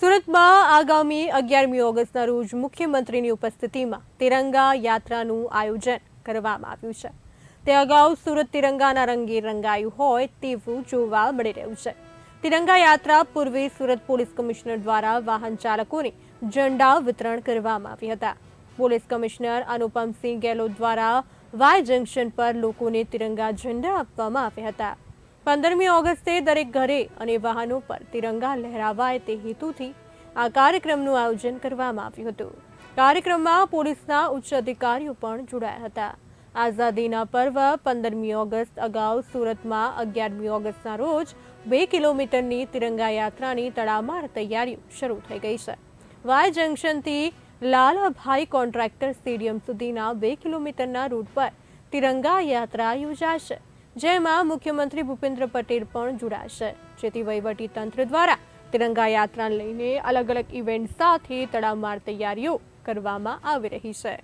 સુરતમાં આગામી અગિયારમી ઓગસ્ટના રોજ મુખ્યમંત્રીની ઉપસ્થિતિમાં તિરંગા યાત્રાનું આયોજન કરવામાં આવ્યું છે. તે અગાઉ સુરત તિરંગાના રંગે રંગાયું હોય તેવું જોવા મળી રહ્યું છે. તિરંગા યાત્રા પૂર્વે સુરત પોલીસ કમિશનર દ્વારા વાહન ચાલકોને ઝંડા વિતરણ કરવામાં આવ્યા હતા. પોલીસ કમિશનર અનુપમસિંહ ગેહલોત દ્વારા વાય જંકશન પર લોકોને તિરંગા ઝંડા આપવામાં આવ્યા હતા. પંદરમી ઓગસ્ટે દરેક ઘરે અને વાહનો પર તિરંગા લહેરાવાય તે હેતુથી આ કાર્યક્રમનું આયોજન કરવામાં આવ્યું હતું. કાર્યક્રમમાં પોલીસના ઉચ્ચ અધિકારીઓ પણ જોડાયા હતા. આઝાદીના પર્વ પંદરમી ઓગસ્ટ અગાઉ સુરતમાં અગિયારમી ઓગસ્ટના રોજ બે કિલોમીટરની તિરંગા યાત્રાની તડામાર તૈયારીઓ શરૂ થઈ ગઈ છે. વાય જંકશનથી લાલાભાઈ કોન્ટ્રાક્ટર સ્ટેડિયમ સુધીના બે કિલોમીટરના રૂટ પર તિરંગા યાત્રા યોજાશે. જેમાં મુખ્યમંત્રી ભૂપેન્દ્ર પટેલ પણ જોડાશે. જેથી વહીવટી તંત્ર દ્વારા તિરંગા યાત્રાને લઈને અલગ અલગ ઇવેન્ટ સાથે તડામાર તૈયારીઓ કરવામાં આવી રહી છે.